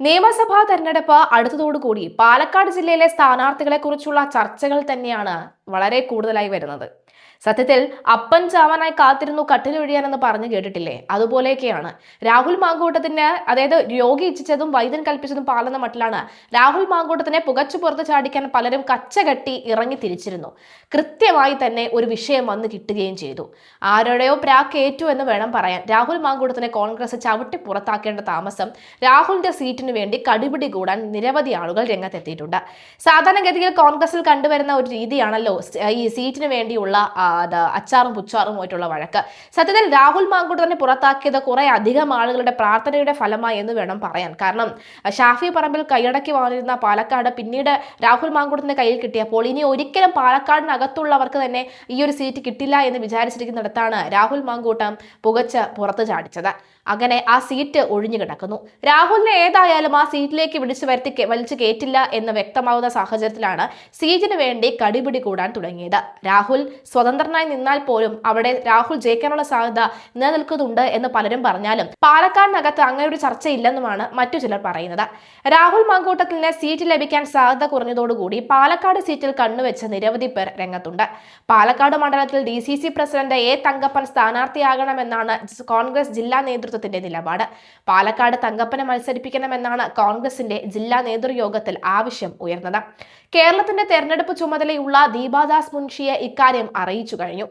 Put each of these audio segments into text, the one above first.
നിയമസഭാ തെരഞ്ഞെടുപ്പ് അടുത്തതോടുകൂടി പാലക്കാട് ജില്ലയിലെ സ്ഥാനാർത്ഥികളെ കുറിച്ചുള്ള ചർച്ചകൾ തന്നെയാണ് വളരെ കൂടുതലായി വരുന്നത്. സത്യത്തിൽ അപ്പൻ ചാവാനായി കാത്തിരുന്നു കട്ടിലൊഴിയാനെന്ന് പറഞ്ഞു കേട്ടിട്ടില്ലേ? അതുപോലെയൊക്കെയാണ്. രാഹുൽ മാങ്കൂട്ടത്തിന് അതായത് രോഗി ഇച്ഛിച്ചതും വൈദ്യൻ കൽപ്പിച്ചതും പാലെന്ന മട്ടിലാണ് രാഹുൽ മാങ്കൂട്ടത്തിനെ പുകച്ചു പുറത്ത് ചാടിക്കാൻ പലരും കച്ചകെട്ടി ഇറങ്ങി തിരിച്ചിരുന്നു. കൃത്യമായി തന്നെ ഒരു വിഷയം വന്ന് കിട്ടുകയും ചെയ്തു. ആരുടെയോ പ്രാക്കേറ്റു എന്ന് വേണം പറയാൻ. രാഹുൽ മാങ്കൂട്ടത്തിനെ കോൺഗ്രസ് ചവിട്ടി പുറത്താക്കേണ്ട താമസം രാഹുലിന്റെ സീറ്റിന് വേണ്ടി കടുപിടി കൂടാൻ നിരവധി ആളുകൾ രംഗത്തെത്തിയിട്ടുണ്ട്. സാധാരണഗതിയിൽ കോൺഗ്രസിൽ കണ്ടുവരുന്ന ഒരു രീതിയാണല്ലോ ഈ സീറ്റിനു വേണ്ടിയുള്ള അച്ചാറും പുച്ചാറും പുച്ചാറുമായിട്ടുള്ള വഴക്ക്. സത്യത്തിൽ രാഹുൽ മാങ്കൂട്ടത്തിനെ പുറത്താക്കിയത് കുറെ അധികം ആളുകളുടെ പ്രാർത്ഥനയുടെ ഫലമായി എന്ന് വേണം പറയാൻ. കാരണം ഷാഫി പറമ്പിൽ കൈയടക്കി വാങ്ങിയിരുന്ന പാലക്കാട് പിന്നീട് രാഹുൽ മാങ്കൂട്ടത്തിന്റെ കയ്യിൽ കിട്ടിയപ്പോൾ ഇനി ഒരിക്കലും പാലക്കാടിനകത്തുള്ളവർക്ക് തന്നെ ഈ ഒരു സീറ്റ് കിട്ടില്ല എന്ന് വിചാരിച്ചിരിക്കുന്നിടത്താണ് രാഹുൽ മാങ്കൂട്ടം പുകച്ച് പുറത്ത് ചാടിച്ചത്. അങ്ങനെ ആ സീറ്റ് ഒഴിഞ്ഞു കിടക്കുന്നു. രാഹുലിനെ ഏതായാലും ആ സീറ്റിലേക്ക് വിളിച്ചു വരുത്തി വലിച്ചു കയറ്റില്ല എന്ന് വ്യക്തമാവുന്ന സാഹചര്യത്തിലാണ് സീറ്റിന് വേണ്ടി കടിപിടി കൂടാൻ തുടങ്ങിയത്. രാഹുൽ സ്വതന്ത്രനായി നിന്നാൽ പോലും അവിടെ രാഹുൽ ജയിക്കാനുള്ള സാധ്യത നിലനിൽക്കുന്നുണ്ട് എന്ന് പലരും പറഞ്ഞാലും പാലക്കാടിനകത്ത് അങ്ങനെ ഒരു ചർച്ചയില്ലെന്നുമാണ് മറ്റു ചിലർ പറയുന്നത്. രാഹുൽ മാങ്കൂട്ടത്തിന് സീറ്റ് ലഭിക്കാൻ സാധ്യത കുറഞ്ഞതോടുകൂടി പാലക്കാട് സീറ്റിൽ കണ്ണുവെച്ച നിരവധി പേർ രംഗത്തുണ്ട്. പാലക്കാട് മണ്ഡലത്തിൽ D C C president A Thankappan സ്ഥാനാർത്ഥിയാകണമെന്നാണ് Congress ജില്ലാ നേതൃത്വത്തിന്റെ നിലപാട്. പാലക്കാട് തങ്കപ്പനെ മത്സരിപ്പിക്കണമെന്നാണ് കോൺഗ്രസിന്റെ ജില്ലാ നേതൃയോഗത്തിൽ ആവശ്യം ഉയർന്നത്. കേരളത്തിന്റെ തെരഞ്ഞെടുപ്പ് ചുമതലയുള്ള ദീപാദാസ് മുൻഷിയെ ഇക്കാര്യം അറിയിച്ചു കഴിഞ്ഞു.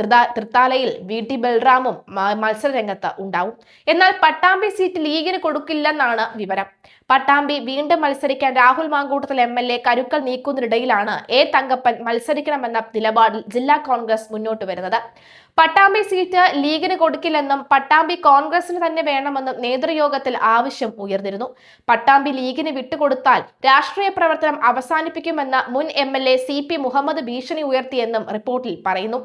തൃതാ- തൃത്താലയിൽ വി. ടി. ബൽറാമും മത്സരരംഗത്ത് ഉണ്ടാവും. എന്നാൽ പട്ടാമ്പി സീറ്റ് ലീഗിന് കൊടുക്കില്ലെന്നാണ് വിവരം. പട്ടാമ്പി വീണ്ടും മത്സരിക്കാൻ Rahul Mamkootathil M. L. A കരുക്കൾ നീക്കുന്നതിനിടയിലാണ് എ. തങ്കപ്പൻ മത്സരിക്കണമെന്ന നിലപാടിൽ ജില്ലാ കോൺഗ്രസ് മുന്നോട്ട് വരുന്നത്. പട്ടാമ്പി സീറ്റ് ലീഗിന് കൊടുക്കില്ലെന്നും പട്ടാമ്പി കോൺഗ്രസിന് തന്നെ വേണമെന്നും നേതൃയോഗത്തിൽ ആവശ്യം ഉയർന്നിരുന്നു. പട്ടാമ്പി ലീഗിന് വിട്ടുകൊടുത്താൽ രാഷ്ട്രീയ പ്രവർത്തനം അവസാനിപ്പിക്കുമെന്ന് മുൻ M L A C P Muhammad ഭീഷണി ഉയർത്തിയെന്നും റിപ്പോർട്ടിൽ പറയുന്നു.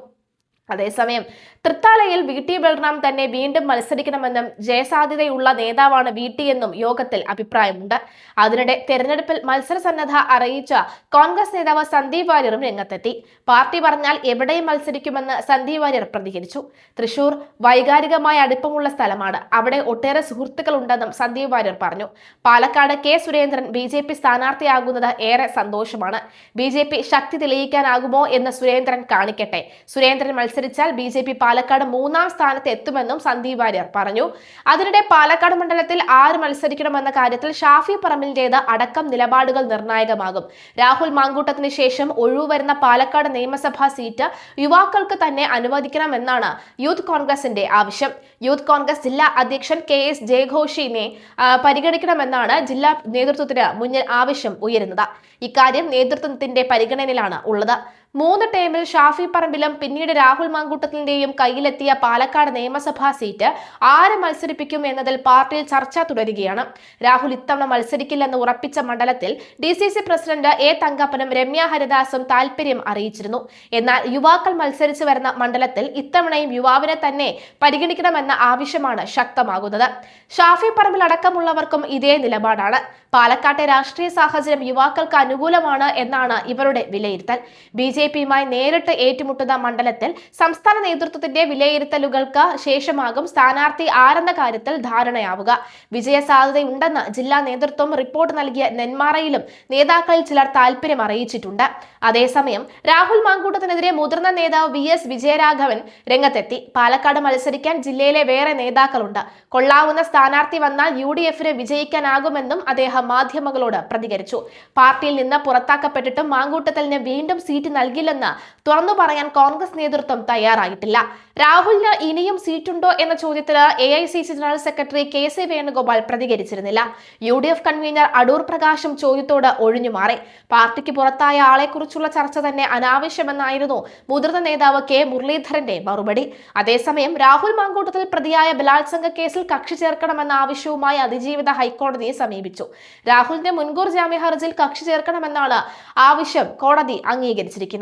അതേസമയം തൃത്താലയിൽ വി ടി ബൽറാം തന്നെ വീണ്ടും മത്സരിക്കണമെന്നും ജയസാധ്യതയുള്ള നേതാവാണ് വി ടി എന്നും യോഗത്തിൽ അഭിപ്രായമുണ്ട്. അതിനിടെ തെരഞ്ഞെടുപ്പിൽ മത്സരസന്നദ്ധ അറിയിച്ച കോൺഗ്രസ് നേതാവ് സന്ദീപ് വാര്യറും രംഗത്തെത്തി. പാർട്ടി പറഞ്ഞാൽ എവിടെയും മത്സരിക്കുമെന്ന് സന്ദീപ് വാര്യർ പ്രതികരിച്ചു. തൃശൂർ വൈകാരികമായ അടുപ്പമുള്ള സ്ഥലമാണ്. അവിടെ ഒട്ടേറെ സുഹൃത്തുക്കൾ ഉണ്ടെന്നും സന്ദീപ് വാര്യർ പറഞ്ഞു. Palakkad K Surendran B J P സ്ഥാനാർത്ഥിയാകുന്നത് ഏറെ സന്തോഷമാണ്. ബി ജെ പി ശക്തി തെളിയിക്കാനാകുമോ എന്ന് സുരേന്ദ്രൻ കാണിക്കട്ടെ. സുരേന്ദ്രൻ മത്സരിച്ചാൽ ബി ജെ പി പാലക്കാട് മൂന്നാം സ്ഥാനത്ത് എത്തുമെന്നും സന്ദീപ് വാര്യർ പറഞ്ഞു. അതിനിടെ പാലക്കാട് മണ്ഡലത്തിൽ ആര് മത്സരിക്കണമെന്ന കാര്യത്തിൽ ഷാഫി പറമ്പിലിന്റേത് അടക്കം നിലപാടുകൾ നിർണായകമാകും. രാഹുൽ മാങ്കൂട്ടത്തിന് ശേഷം ഒഴിവ് വരുന്ന പാലക്കാട് നിയമസഭാ സീറ്റ് യുവാക്കൾക്ക് തന്നെ അനുവദിക്കണമെന്നാണ് യൂത്ത് കോൺഗ്രസിന്റെ ആവശ്യം. യൂത്ത് കോൺഗ്രസ് ജില്ലാ അധ്യക്ഷൻ കെ എസ് ജയഘോഷിനെ പരിഗണിക്കണമെന്നാണ് ജില്ലാ നേതൃത്വത്തിന് മുന്നിൽ ആവശ്യം ഉയരുന്നത്. ഇക്കാര്യം നേതൃത്വത്തിന്റെ പരിഗണനയിലാണ് ഉള്ളത്. മൂന്ന് ടേമിൽ ഷാഫി പറമ്പിലും പിന്നീട് രാഹുൽ മാങ്കൂട്ടത്തിന്റെയും കയ്യിലെത്തിയ പാലക്കാട് നിയമസഭാ സീറ്റ് ആര് മത്സരിപ്പിക്കും എന്നതിൽ പാർട്ടിയിൽ ചർച്ച തുടരുകയാണ്. രാഹുൽ ഇത്തവണ മത്സരിക്കില്ലെന്ന് ഉറപ്പിച്ച മണ്ഡലത്തിൽ D C C president A തങ്കപ്പനും Ramya ഹരിദാസും താൽപര്യം അറിയിച്ചിരുന്നു. എന്നാൽ യുവാക്കൾ മത്സരിച്ചു വരുന്ന മണ്ഡലത്തിൽ ഇത്തവണയും യുവാവിനെ തന്നെ പരിഗണിക്കണമെന്ന ആവശ്യമാണ് ശക്തമാകുന്നത്. ഷാഫി പറമ്പിൽ അടക്കമുള്ളവർക്കും ഇതേ നിലപാടാണ്. പാലക്കാട്ടെ രാഷ്ട്രീയ സാഹചര്യം യുവാക്കൾക്ക് അനുകൂലമാണ് എന്നാണ് ഇവരുടെ വിലയിരുത്തൽ. ബി ജെ പിയുമായി നേരിട്ട് ഏറ്റുമുട്ടുന്ന മണ്ഡലത്തിൽ സംസ്ഥാന നേതൃത്വത്തിന്റെ വിലയിരുത്തലുകൾക്ക് ശേഷമാകും സ്ഥാനാർത്ഥി ആരെന്ന കാര്യത്തിൽ ധാരണയാവുക. വിജയ സാധ്യതയുണ്ടെന്ന് ജില്ലാ നേതൃത്വം റിപ്പോർട്ട് നൽകിയ നെന്മാറയിലും നേതാക്കളിൽ ചിലർ താൽപര്യം അറിയിച്ചിട്ടുണ്ട്. അതേസമയം രാഹുൽ മാങ്കൂട്ടത്തിനെതിരെ മുതിർന്ന നേതാവ് വി എസ് വിജയരാഘവൻ രംഗത്തെത്തി. പാലക്കാട് മത്സരിക്കാൻ ജില്ലയിലെ വേറെ നേതാക്കളുണ്ട്. കൊള്ളാവുന്ന സ്ഥാനാർത്ഥി വന്നാൽ യു ഡി എഫിന് വിജയിക്കാനാകുമെന്നും അദ്ദേഹം മാധ്യമങ്ങളോട് പ്രതികരിച്ചു. പാർട്ടിയിൽ നിന്ന് പുറത്താക്കപ്പെട്ടിട്ടും മാങ്കൂട്ടത്തലിന് വീണ്ടും സീറ്റ് നൽകില്ലെന്ന് തുറന്നു പറയാൻ കോൺഗ്രസ് നേതൃത്വം തയ്യാറായിട്ടില്ല. രാഹുലിന് ഇനിയും സീറ്റുണ്ടോ എന്ന ചോദ്യത്തിന് A I C C general secretary K C Venugopal പ്രതികരിച്ചിരുന്നില്ല. U D F convener Adoor പ്രകാശും ചോദ്യത്തോട് ഒഴിഞ്ഞുമാറി പാർട്ടിക്ക് പുറത്തായ ആളെക്കുറിച്ചുള്ള ചർച്ച തന്നെ അനാവശ്യമെന്നായിരുന്നു മുതിർന്ന നേതാവ് കെ മുരളീധരന്റെ മറുപടി. അതേസമയം രാഹുൽ മാങ്കൂട്ടത്തിൽ പ്രതിയായ ബലാത്സംഗ കേസിൽ കക്ഷി ചേർക്കണമെന്ന ആവശ്യവുമായി അതിജീവിത ഹൈക്കോടതിയെ സമീപിച്ചു. രാഹുലിന്റെ മുൻകൂർ ജാമ്യ ഹർജിയിൽ കക്ഷി ചേർക്കണമെന്നാണ് ആവശ്യം കോടതി അംഗീകരിച്ചിരിക്കുന്നത്.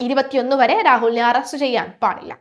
ഇരുപത്തിയൊന്ന് വരെ രാഹുലിനെ അറസ്റ്റ് ചെയ്യാൻ പാടില്ല.